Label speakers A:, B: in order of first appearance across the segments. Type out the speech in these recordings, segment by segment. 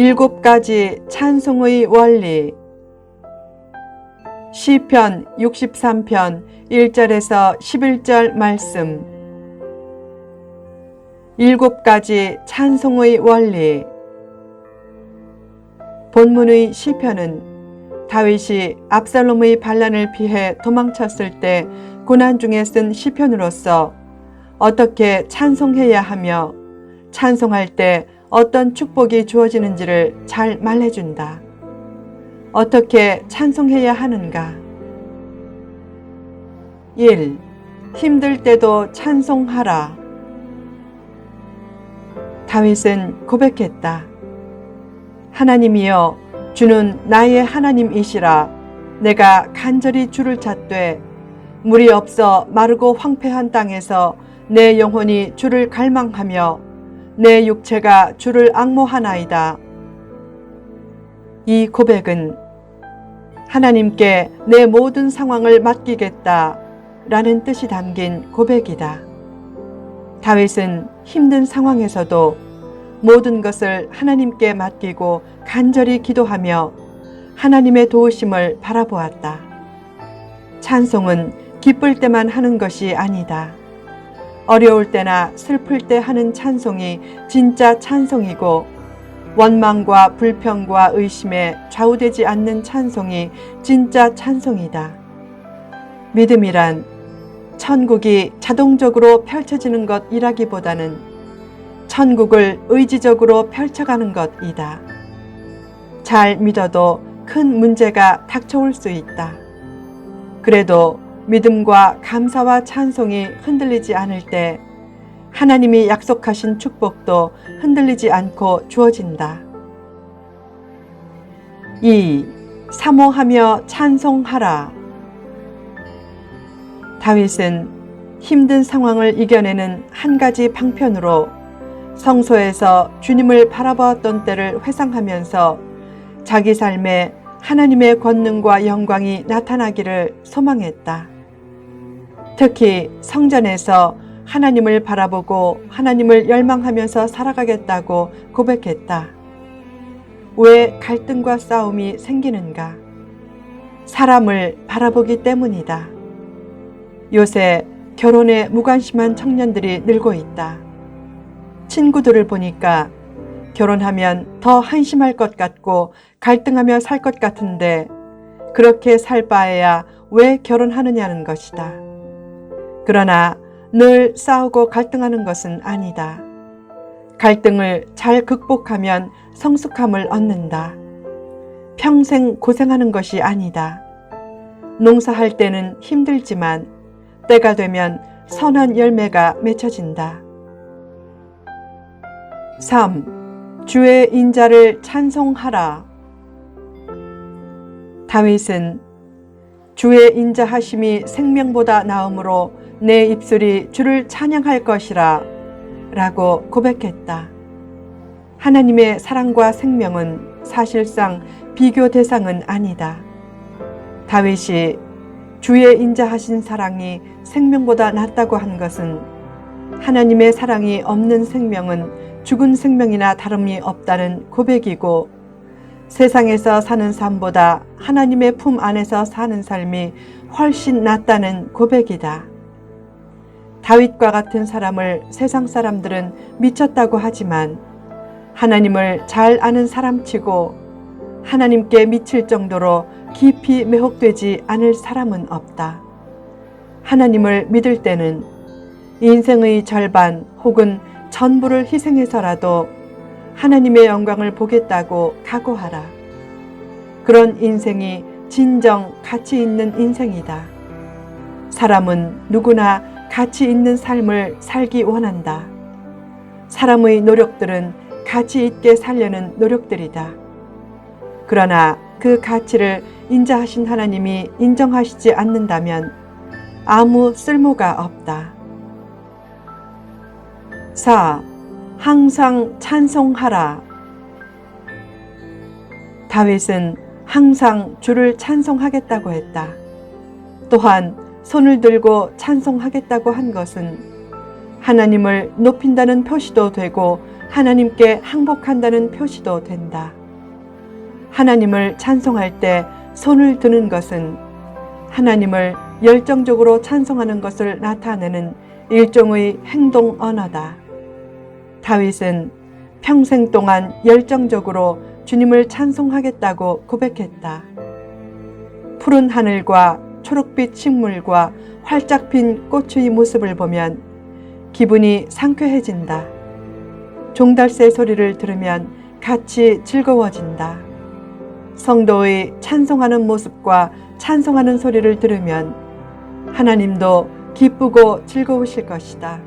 A: 일곱 가지 찬송의 원리. 시편 63편 1절에서 11절 말씀. 일곱 가지 찬송의 원리. 본문의 시편은 다윗이 압살롬의 반란을 피해 도망쳤을 때 고난 중에 쓴 시편으로서 어떻게 찬송해야 하며 찬송할 때 어떤 축복이 주어지는지를 잘 말해준다. 어떻게 찬송해야 하는가? 1. 힘들 때도 찬송하라. 다윗은 고백했다. 하나님이여, 주는 나의 하나님이시라. 내가 간절히 주를 찾되 물이 없어 마르고 황폐한 땅에서 내 영혼이 주를 갈망하며 내 육체가 주를 악모하나이다. 이 고백은 하나님께 내 모든 상황을 맡기겠다 라는 뜻이 담긴 고백이다. 다윗은 힘든 상황에서도 모든 것을 하나님께 맡기고 간절히 기도하며 하나님의 도우심을 바라보았다. 찬송은 기쁠 때만 하는 것이 아니다. 어려울 때나 슬플 때 하는 찬송이 진짜 찬송이고 원망과 불평과 의심에 좌우되지 않는 찬송이 진짜 찬송이다. 믿음이란 천국이 자동적으로 펼쳐지는 것이라기보다는 천국을 의지적으로 펼쳐가는 것이다. 잘 믿어도 큰 문제가 닥쳐올 수 있다. 그래도 믿음과 감사와 찬송이 흔들리지 않을 때 하나님이 약속하신 축복도 흔들리지 않고 주어진다. 2. 사모하며 찬송하라. 다윗은 힘든 상황을 이겨내는 한 가지 방편으로 성소에서 주님을 바라보았던 때를 회상하면서 자기 삶에 하나님의 권능과 영광이 나타나기를 소망했다. 특히 성전에서 하나님을 바라보고 하나님을 열망하면서 살아가겠다고 고백했다. 왜 갈등과 싸움이 생기는가? 사람을 바라보기 때문이다. 요새 결혼에 무관심한 청년들이 늘고 있다. 친구들을 보니까 결혼하면 더 한심할 것 같고 갈등하며 살 것 같은데 그렇게 살 바에야 왜 결혼하느냐는 것이다. 그러나 늘 싸우고 갈등하는 것은 아니다. 갈등을 잘 극복하면 성숙함을 얻는다. 평생 고생하는 것이 아니다. 농사할 때는 힘들지만 때가 되면 선한 열매가 맺혀진다. 3. 주의 인자를 찬송하라. 다윗은 주의 인자하심이 생명보다 나음으로 내 입술이 주를 찬양할 것이라 라고 고백했다. 하나님의 사랑과 생명은 사실상 비교 대상은 아니다. 다윗이 주의 인자하신 사랑이 생명보다 낫다고 한 것은 하나님의 사랑이 없는 생명은 죽은 생명이나 다름이 없다는 고백이고 세상에서 사는 삶보다 하나님의 품 안에서 사는 삶이 훨씬 낫다는 고백이다. 다윗과 같은 사람을 세상 사람들은 미쳤다고 하지만 하나님을 잘 아는 사람치고 하나님께 미칠 정도로 깊이 매혹되지 않을 사람은 없다. 하나님을 믿을 때는 인생의 절반 혹은 전부를 희생해서라도 하나님의 영광을 보겠다고 각오하라. 그런 인생이 진정 가치 있는 인생이다. 사람은 누구나 가치 있는 삶을 살기 원한다. 사람의 노력들은 가치 있게 살려는 노력들이다. 그러나 그 가치를 인자하신 하나님이 인정하시지 않는다면 아무 쓸모가 없다. 4. 항상 찬송하라. 다윗은 항상 주를 찬송하겠다고 했다. 또한 손을 들고 찬송하겠다고 한 것은 하나님을 높인다는 표시도 되고 하나님께 항복한다는 표시도 된다. 하나님을 찬송할 때 손을 드는 것은 하나님을 열정적으로 찬송하는 것을 나타내는 일종의 행동 언어다. 다윗은 평생 동안 열정적으로 주님을 찬송하겠다고 고백했다. 푸른 하늘과 초록빛 식물과 활짝 핀 꽃의 모습을 보면 기분이 상쾌해진다. 종달새 소리를 들으면 같이 즐거워진다. 성도의 찬송하는 모습과 찬송하는 소리를 들으면 하나님도 기쁘고 즐거우실 것이다.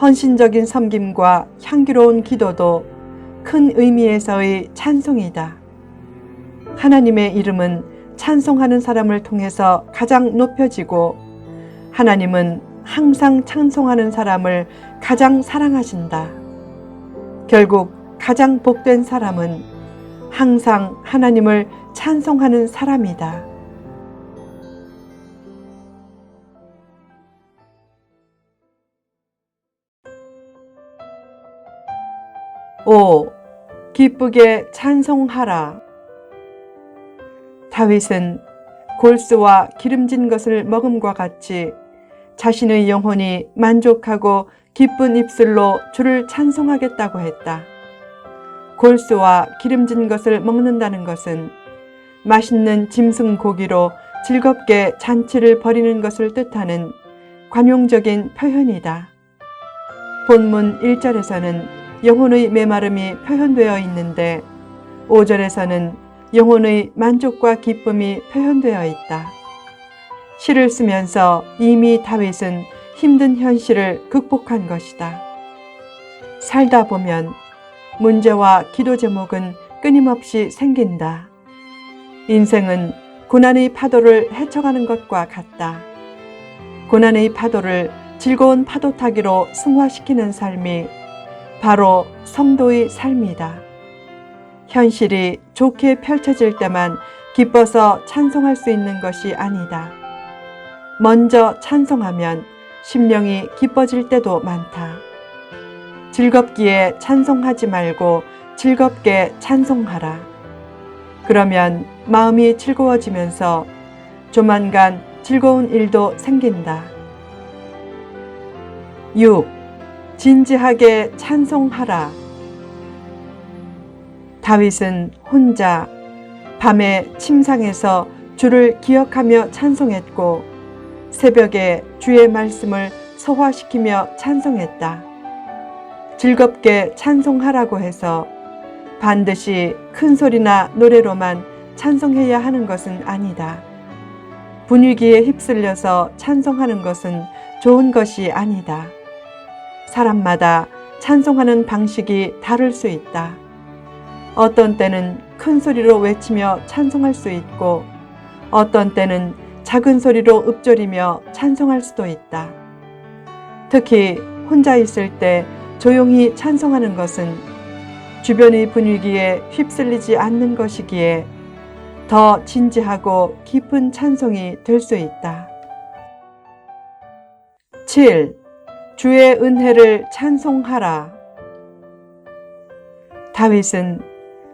A: 헌신적인 섬김과 향기로운 기도도 큰 의미에서의 찬송이다. 하나님의 이름은 찬송하는 사람을 통해서 가장 높여지고 하나님은 항상 찬송하는 사람을 가장 사랑하신다. 결국 가장 복된 사람은 항상 하나님을 찬송하는 사람이다. 5. 기쁘게 찬송하라. 다윗은 골수와 기름진 것을 먹음과 같이 자신의 영혼이 만족하고 기쁜 입술로 주를 찬송하겠다고 했다. 골수와 기름진 것을 먹는다는 것은 맛있는 짐승 고기로 즐겁게 잔치를 벌이는 것을 뜻하는 관용적인 표현이다. 본문 1절에서는 영혼의 메마름이 표현되어 있는데 5절에서는 영혼의 만족과 기쁨이 표현되어 있다. 시를 쓰면서 이미 다윗은 힘든 현실을 극복한 것이다. 살다 보면 문제와 기도 제목은 끊임없이 생긴다. 인생은 고난의 파도를 헤쳐가는 것과 같다. 고난의 파도를 즐거운 파도 타기로 승화시키는 삶이 바로 성도의 삶이다. 현실이 좋게 펼쳐질 때만 기뻐서 찬송할 수 있는 것이 아니다. 먼저 찬송하면 심령이 기뻐질 때도 많다. 즐겁기에 찬송하지 말고 즐겁게 찬송하라. 그러면 마음이 즐거워지면서 조만간 즐거운 일도 생긴다. 6. 진지하게 찬송하라. 다윗은 혼자 밤에 침상에서 주를 기억하며 찬송했고 새벽에 주의 말씀을 소화시키며 찬송했다. 즐겁게 찬송하라고 해서 반드시 큰 소리나 노래로만 찬송해야 하는 것은 아니다. 분위기에 휩쓸려서 찬송하는 것은 좋은 것이 아니다. 사람마다 찬송하는 방식이 다를 수 있다. 어떤 때는 큰 소리로 외치며 찬송할 수 있고 어떤 때는 작은 소리로 읊조리며 찬송할 수도 있다. 특히 혼자 있을 때 조용히 찬송하는 것은 주변의 분위기에 휩쓸리지 않는 것이기에 더 진지하고 깊은 찬송이 될 수 있다. 7. 주의 은혜를 찬송하라. 다윗은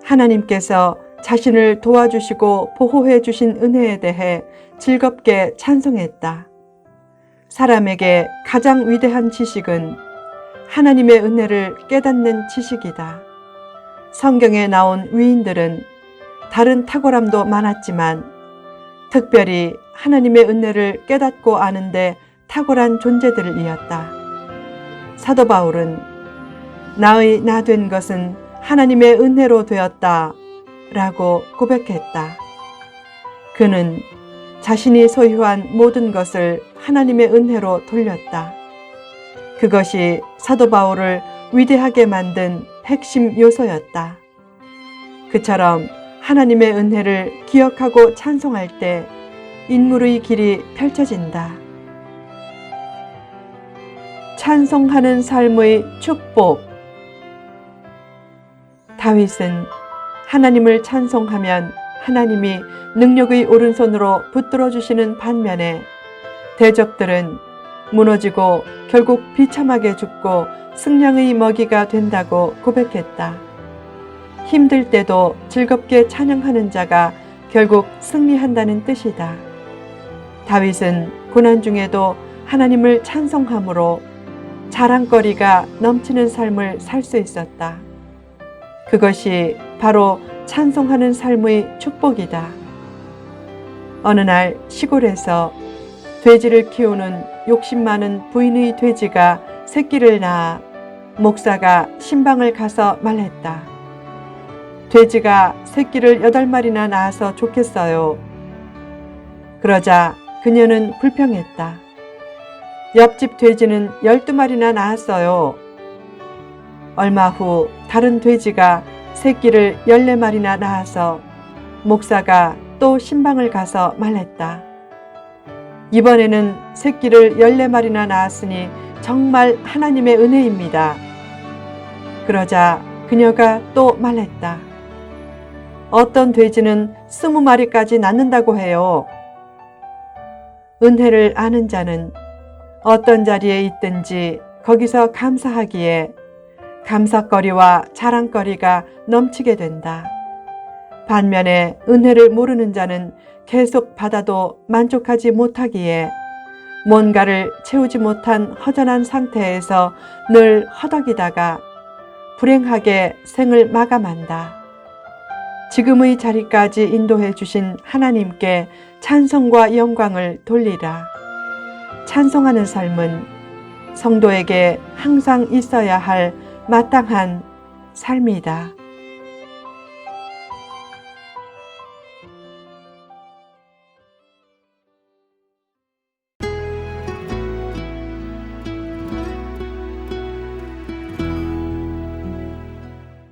A: 하나님께서 자신을 도와주시고 보호해 주신 은혜에 대해 즐겁게 찬송했다. 사람에게 가장 위대한 지식은 하나님의 은혜를 깨닫는 지식이다. 성경에 나온 위인들은 다른 탁월함도 많았지만 특별히 하나님의 은혜를 깨닫고 아는데 탁월한 존재들이었다. 사도 바울은 나의 나 된 것은 하나님의 은혜로 되었다 라고 고백했다. 그는 자신이 소유한 모든 것을 하나님의 은혜로 돌렸다. 그것이 사도 바울을 위대하게 만든 핵심 요소였다. 그처럼 하나님의 은혜를 기억하고 찬송할 때 인물의 길이 펼쳐진다. 찬송하는 삶의 축복. 다윗은 하나님을 찬송하면 하나님이 능력의 오른손으로 붙들어 주시는 반면에 대적들은 무너지고 결국 비참하게 죽고 승량의 먹이가 된다고 고백했다. 힘들 때도 즐겁게 찬양하는 자가 결국 승리한다는 뜻이다. 다윗은 고난 중에도 하나님을 찬송함으로 자랑거리가 넘치는 삶을 살 수 있었다. 그것이 바로 찬송하는 삶의 축복이다. 어느 날 시골에서 돼지를 키우는 욕심 많은 부인의 돼지가 새끼를 낳아 목사가 신방을 가서 말했다. 돼지가 새끼를 여덟 마리나 낳아서 좋겠어요. 그러자 그녀는 불평했다. 옆집 돼지는 열두 마리나 낳았어요. 얼마 후 다른 돼지가 새끼를 열네 마리나 낳아서 목사가 또 신방을 가서 말했다. 이번에는 새끼를 열네 마리나 낳았으니 정말 하나님의 은혜입니다. 그러자 그녀가 또 말했다. 어떤 돼지는 스무 마리까지 낳는다고 해요. 은혜를 아는 자는 어떤 자리에 있든지 거기서 감사하기에 감사거리와 자랑거리가 넘치게 된다. 반면에 은혜를 모르는 자는 계속 받아도 만족하지 못하기에 뭔가를 채우지 못한 허전한 상태에서 늘 허덕이다가 불행하게 생을 마감한다. 지금의 자리까지 인도해 주신 하나님께 찬송과 영광을 돌리라. 찬송하는 삶은 성도에게 항상 있어야 할 마땅한 삶이다.